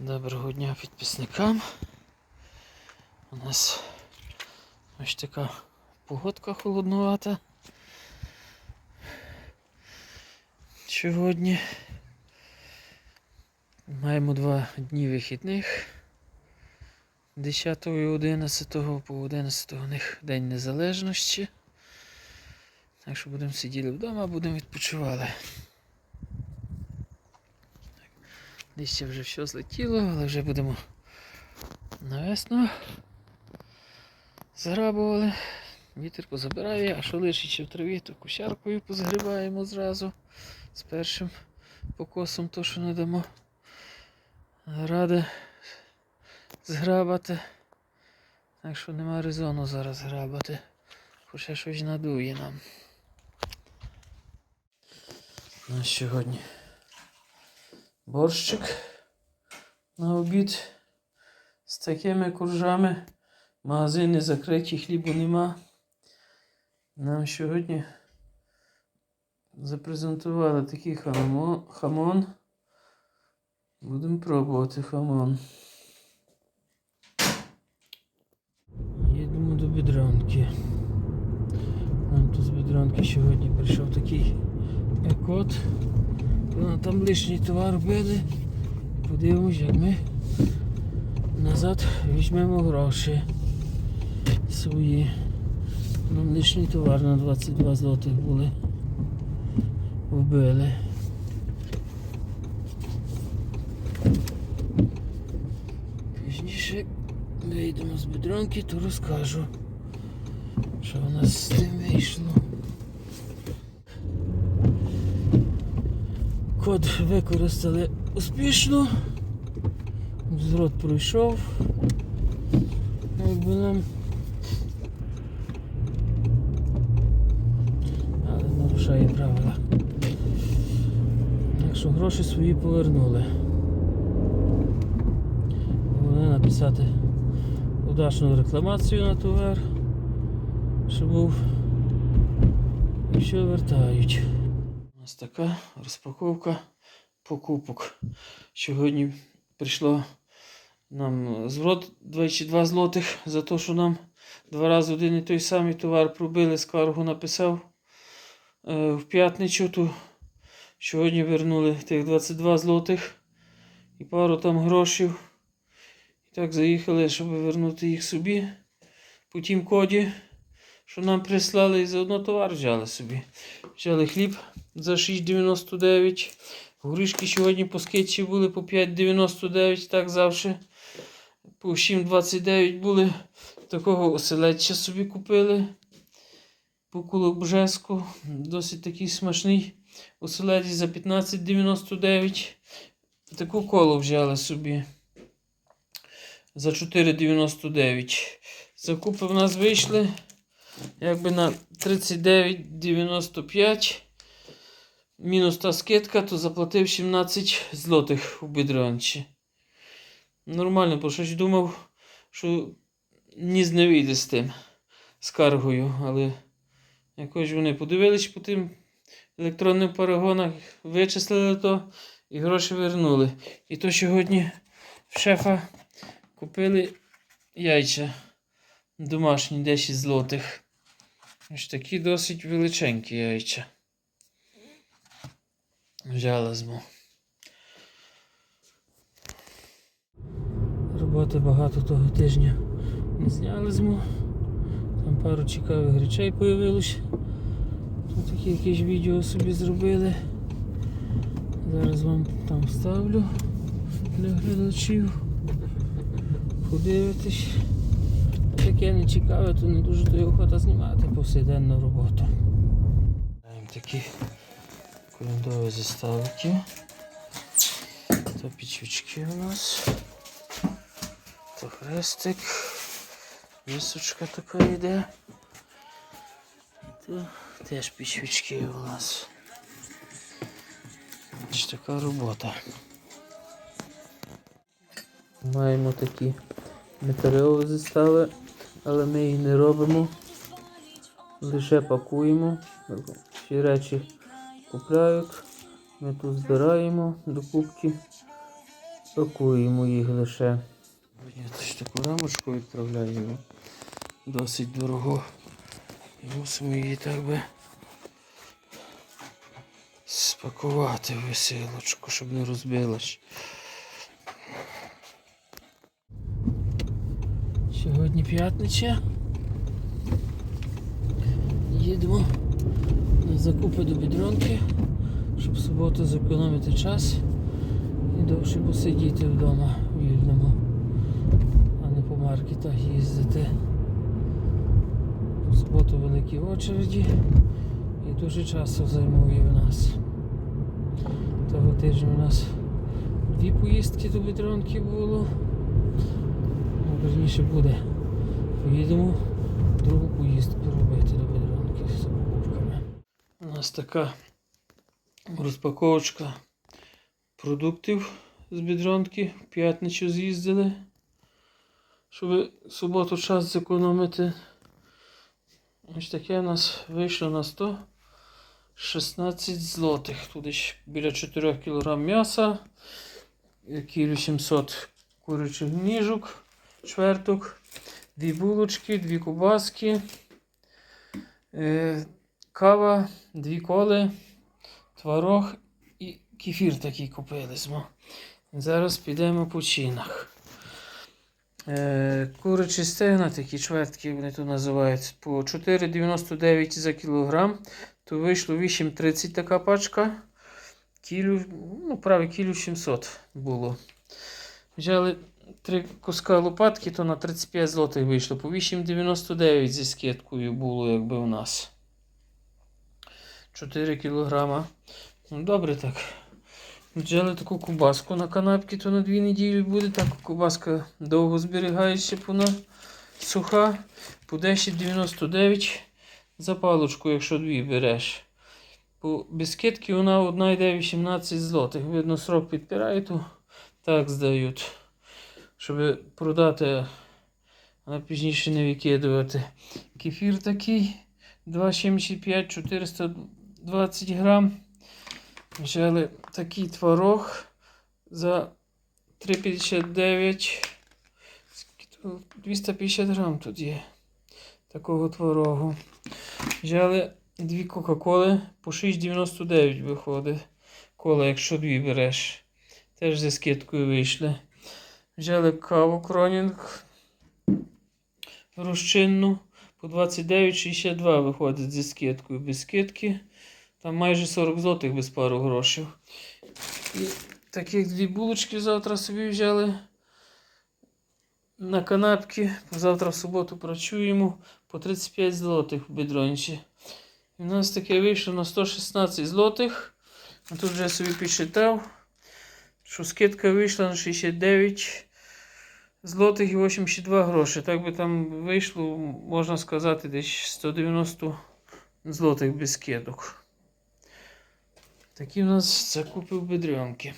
Доброго дня підписникам. У нас ось така погодка холоднувата. Сьогодні маємо два дні вихідних. 10 і 11 по 11 у них День Незалежності. Так що будемо сидіти вдома, будемо відпочивали. Листя вже все злетіло, але вже будемо на весну. Зграбували. Вітер позабирає, а що лишить в траві, то кущаркою позгрібаємо зразу з першим покосом, то що не дамо. Ради зграбати. Так що нема резону зараз грабати. Хоча щось надує нам. У нас сьогодні борщик на обід з такими коржами. Магазини закриті, хлібу нема. Нам сьогодні запрезентували такий хамон. Будемо пробувати хамон. Їдемо до бідронки. Нам тут з бідронки сьогодні прийшов такий екот. Ну, Там лишній товар били. Подивимось, як ми назад візьмемо гроші свої. Нам лишній товар на 22 злотих були. Вбили. Пізніше вийдемо з бедронки, то розкажу, що у нас з тим вийшло. Код використали успішно. Зрод пройшов. Якби нам. Але нарушає правила. Так що гроші свої повернули. Головне написати удачну рекламацію на товар, що був. І все вертають. Така розпаковка покупок. Сьогодні прийшло нам зворот 22 злотих за те, що нам два рази один і той самий товар пробили, скаргу написав е, в п'ятницю. То сьогодні вернули тих 22 злотих і пару там грошей. І так заїхали, щоб вернути їх собі по тім коді, що нам прислали, і заодно товар взяли собі. Взяли хліб за 6,99. Горішки сьогодні по скетчі були по 5,99, так завжди. По 7,29 були. Такого оселедця собі купили. По кулобжеску. Досить такий смачний оселедець за 15,99. Таку колу взяли собі. За 4,99. Закупи в нас вийшли. Якби на 39,95 мінус та скидка, то заплатив 17 злотих у бідрончі. Нормально, бо щось думав, що ніс не вийде з тим скаргою, але якось вони подивились по тим електронним перегонах, вичислили то і гроші вернули. І то сьогодні в шефа купили яйця домашні 10 злотих. Ось такі досить величенькі яйця. Взяла зму. Роботи багато того тижня не зняли зму. Там пару цікавих речей появилось. Тут якісь відео собі зробили. Зараз вам там ставлю для глядачів. Подивитись. Таке не цікаве, то не дуже то й охота знімати повсякденну роботу. Маємо такі корендові заставки. То пічучки у нас. То хрестик. Місочка така йде. То теж пічучки у нас. Ось така робота. Маємо такі металеві застави, але ми їх не робимо. Лише пакуємо. Всі речі купляють. Ми тут збираємо до кубки Пакуємо їх лише. Я таку рамочку відправляю. Досить дорого. І мусимо її так би спакувати веселочку, щоб не розбилась. Сьогодні п'ятниця. Їдемо на закупи до бідронки, щоб в суботу зекономити час і довше посидіти вдома вільному, а не по маркетах їздити. В суботу великі очереді і дуже часу займує в нас. Того тижня у нас дві поїздки до бідронки було. Верніше буде. Поїдемо другу поїздку робити до бедронки з покупками. У нас така розпаковочка продуктів з бідронки. В п'ятницю з'їздили. Щоб суботу час зекономити. Ось таке у нас вийшло на 116 злотих. Тут десь біля 4 кг м'яса, кілю 700 курячих ніжок, чверток, дві булочки, дві кубаски, е, кава, дві коли, творог і кефір такий купили. Змо. Зараз підемо по чинах. Е, курячі стегна, такі чвертки вони тут називають, по 4,99 за кілограм. То вийшло 8,30 така пачка. Кілю, ну, праві кілю 700 було. Взяли три куска лопатки, то на 35 злотих вийшло. По 8,99 зі скидкою було, якби у нас. 4 кілограма. Ну, добре так. Взяли таку кубаску на канапки, то на 2 неділі буде. Так, кубаска довго зберігається, вона суха. По 10,99 за паличку, якщо дві береш. По біскитки вона одна йде 18 злотих. Видно, срок підпирає, то так здають. Щоб продати, а пізніше не викидувати. Кефір такий 2,75 420 грам. Взяли такий творог за 3,59. Скільки тут? 250 грам тут є такого творогу. Взяли дві Кока-Коли по 6,99 виходить. Кола, якщо дві береш. Теж зі скидкою вийшли. Взяли каву Кронінг розчинну по 29,62 виходить зі скидкою. Без скидки. Там майже 40 злотих без пару грошей. І таких дві булочки завтра собі взяли на канапки. Завтра в суботу працюємо по 35 злотих в бедрончі. І у нас таке вийшло на 116 злотих. Тут вже собі підсчитав, що скидка вийшла на 69 злотих і 82 гроші. Так би там вийшло, можна сказати, десь 190 злотих без скидок. Такі в нас закупи в бедренки.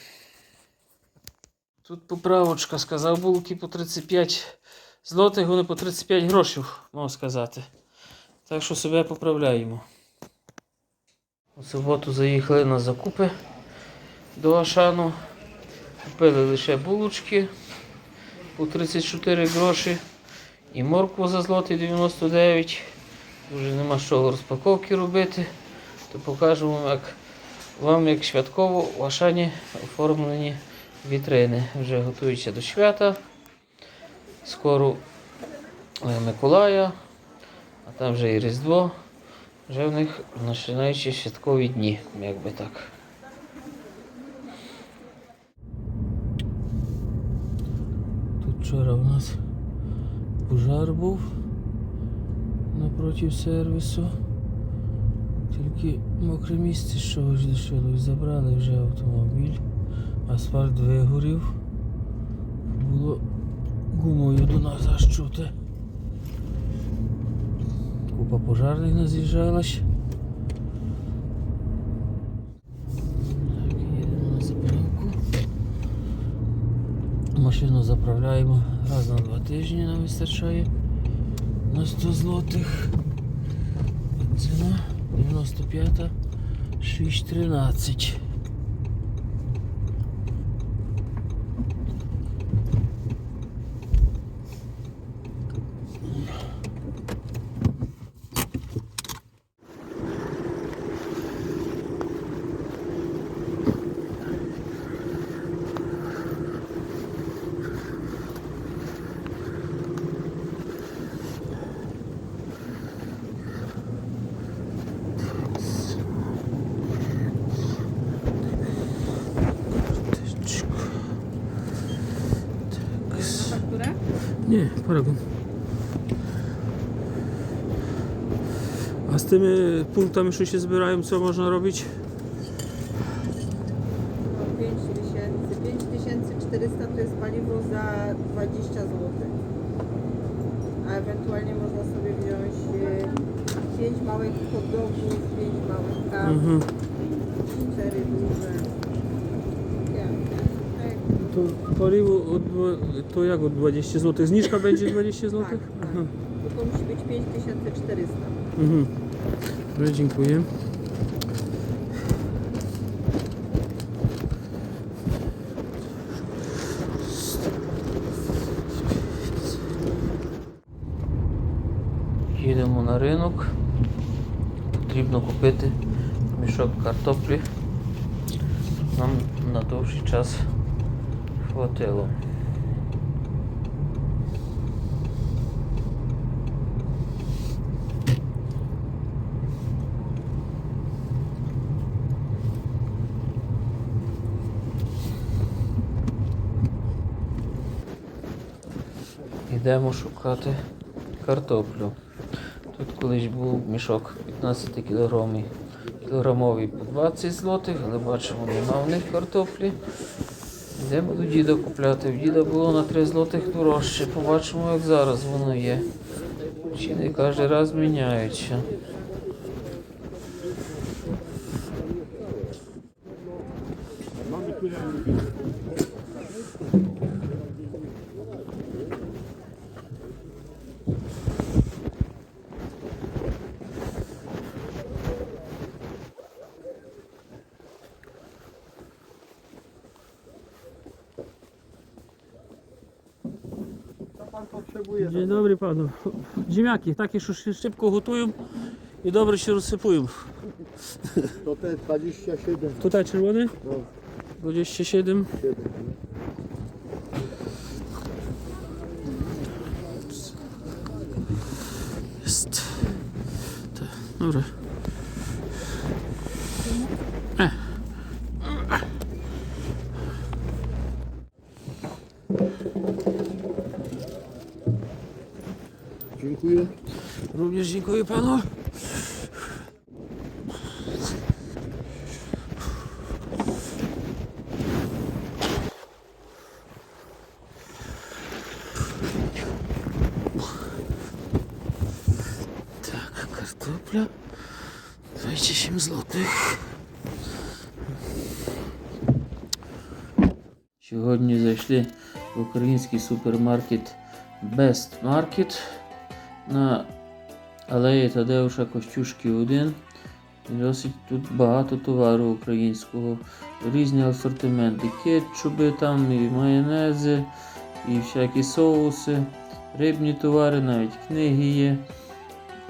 Тут поправочка сказав, булки по 35 злотих, вони по 35 грошів, можна сказати. Так що себе поправляємо. У суботу заїхали на закупи до Ашану. Купили лише булочки по 34 гроші і моркву за злотий 99. Вже нема що розпаковки робити, то покажу вам, як вам як святково в Ашані оформлені вітрини. Вже готуються до свята. Скоро е, Миколая, а там вже і Різдво. Вже в них починаючи святкові дні, як би так. Тут вчора у нас пожар був напроти сервісу. Тільки мокре місце, що ось лишилось, забрали вже автомобіль, асфальт вигорів. Було гумою до нас аж чути. Купа пожарних наз'їжджалась. Так, їдемо на заправку. Машину заправляємо раз на два тижні нам вистачає на 100 злотих. Ціна 95 613. A z tym punktem już się zbierają, co można robić? 5400 to jest paliwo za 20 zł. A ewentualnie można sobie wziąć e, 5 małych hotdogów, 5 małych kaw, mhm. 4 duże. To paliwo od, to jak od 20 zł? Zniżka będzie 20 zł? Tak, tak. Tylko musi być 5400. Mhm. Dobrze, dziękuję. Їдемо на ринок. Потрібно купити мішок картоплі. Нам на довший час хватило. Йдемо шукати картоплю. Тут колись був мішок 15 кілограмовий, кілограмовий по 20 злотих, але бачимо, нема в них картоплі. Йдемо до діда купляти. В діда було на 3 злотих дорожче. Побачимо, як зараз воно є. Чи не кожен раз міняються. Panu. Ziemniaki, takie, się szybko gotują i dobrze się rozsypują. To te 27. Tutaj czerwony? No, 27. 7. Jest. To, dobra. Również dziękuję panu. Так, картопля. 27 злотих. Сьогодні зайшли в український супермаркет Best Market на алеї Тадеуша Костюшки 1. І Досить тут багато товару українського. Різні асортименти. Кетчуби, там і майонези, і всякі соуси, рибні товари, навіть книги є.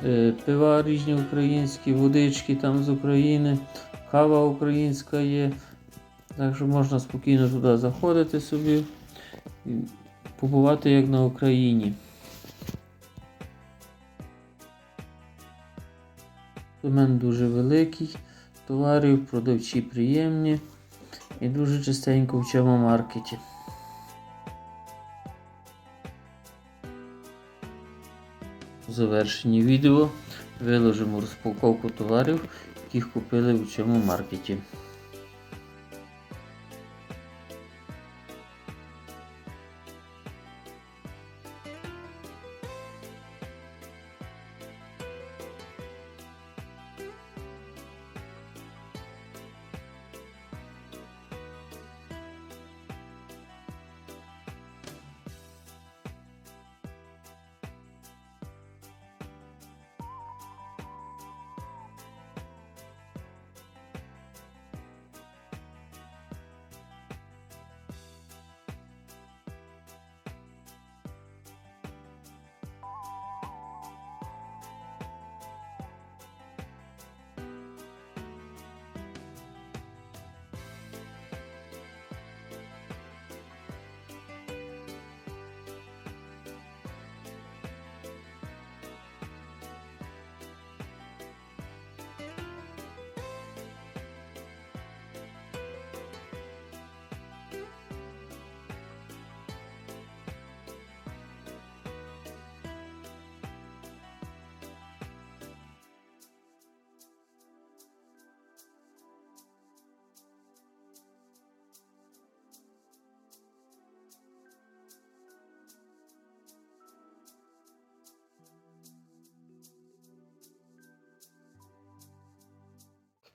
Е, Пива різні українські, водички там з України, кава українська є. Так що можна спокійно туди заходити собі і побувати як на Україні. Асортимент дуже великий, товарів, продавчі приємні і дуже частенько в цьому маркеті. У завершенні відео виложимо розпаковку товарів, яких купили в цьому маркеті.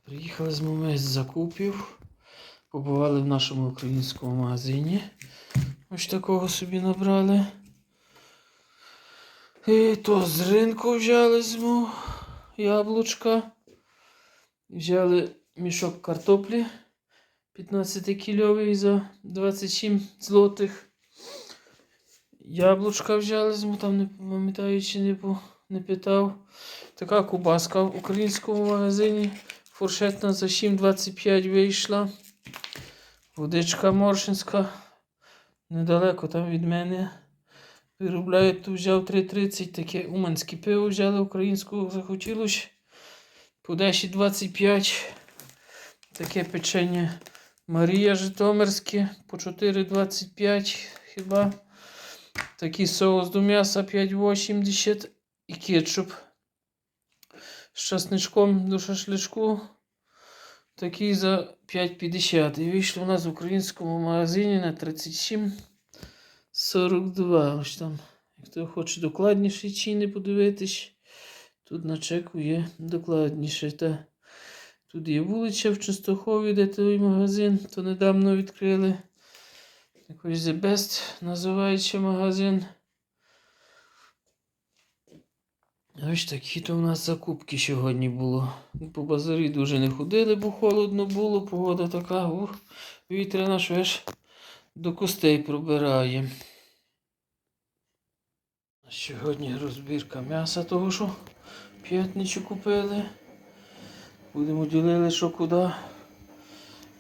Приїхали з мами з закупів. Побували в нашому українському магазині. Ось такого собі набрали. І то з ринку взяли зиму яблучка. Взяли мішок картоплі 15 кільовий за 27 злотих. Яблучка взяли зиму, там не пам'ятаю, чи не, не питав. Така кубаска в українському магазині. Фуршетна за 7,25 вийшла. Водичка моршинська. Недалеко там від мене. Виробляють, то взяв 3,30. Таке уманське пиво взяли українського захотілося. По 10,25. Таке печення Марія Житомирське по 4,25 хіба. Такий соус до м'яса 5,80 і кетчуп з часничком до шашличку. Такий за 5,50. І вийшло у нас в українському магазині на 37,42. Ось там, як хто хоче докладніше ціни подивитись, тут на чеку є докладніше. Та тут є вулиця в Частохові, де той магазин, то недавно відкрили. Якийсь The Best називається магазин. Ось такі то у нас закупки сьогодні було. По базарі дуже не ходили, бо холодно було, погода така, ух, вітряна що аж до костей пробирає. Сьогодні розбірка м'яса того, що п'ятницю купили. Будемо ділили, що куди.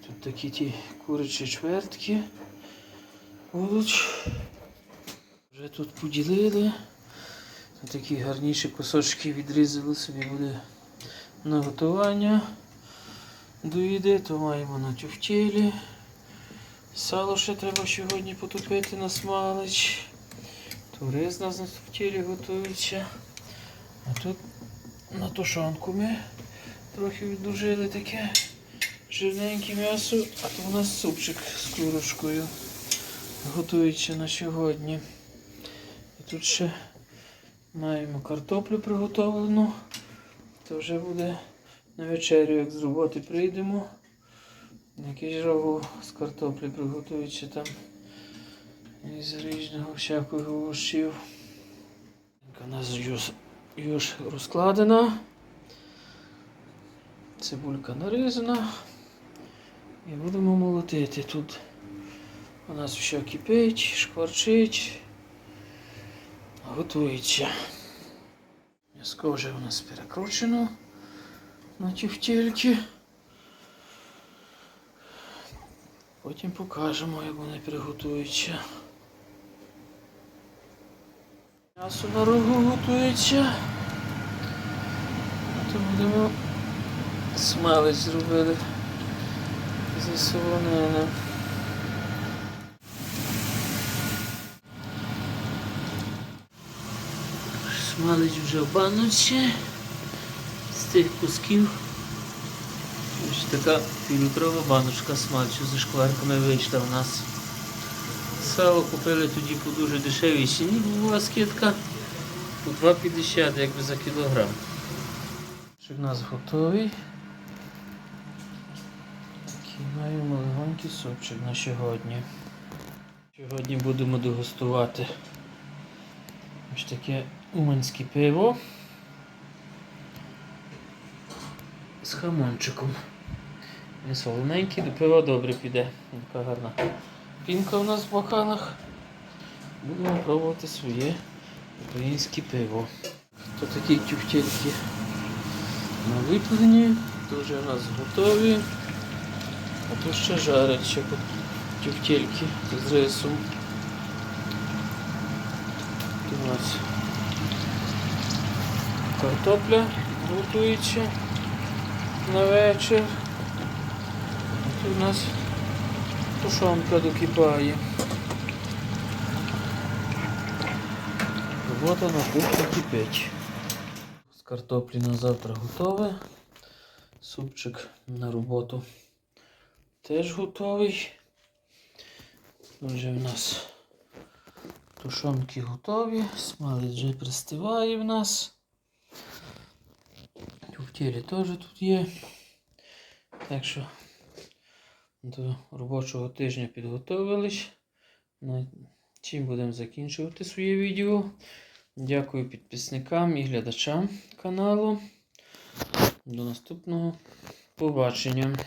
Тут такі ті курячі чвертки будуть. Вже тут поділили. Такі гарніші кусочки відрізали собі буде на готування до їди, то маємо на тюфтєлі. Сало ще треба сьогодні потопити на смалич. Туриз нас на тюфтєлі готується. А тут на тушонку ми трохи відложили таке жирненьке м'ясо, а то у нас супчик з курочкою готується на сьогодні. І тут ще Маємо картоплю приготовлену. То вже буде на вечерю, як з роботи прийдемо. Якийсь рагу з картоплі приготується там. Із різного всякого овощів. У нас юж розкладена. Цибулька нарізана. І будемо молотити. Тут у нас все кипить, шкварчить. Готується. М'яско вже у нас перекручено на тівтільки. Потім покажемо, як вони приготуються. М'ясо на рогу готується. А будемо смалець зробили зі солонини. Смалич вже в з тих кусків. Ось така півлітрова баночка смальчу зі шкварками вийшла у нас. Сало купили тоді по дуже дешевій ціні, була скидка по 2,50 якби за кілограм. Що в нас готовий. Такий маємо легонький супчик на сьогодні. Сьогодні будемо дегустувати ось таке уманське пиво з хамончиком. Він солоненький, до пива добре піде. Така гарна пінка у нас в бокалах. Будемо пробувати своє українське пиво. То такі тюфтельки наліплені, дуже у нас готові. А то ще жарять ще тюфтельки з рисом. Тут у нас картопля готується на вечір. Тут у нас тушонка докипає. Робота на кухні кипить. З картоплі на завтра готове. Супчик на роботу теж готовий. Вже в нас тушонки готові, смалець вже пристиває в нас. В тілі теж тут є. Так що до робочого тижня підготовились. На чим будемо закінчувати своє відео. Дякую підписникам і глядачам каналу. До наступного побачення.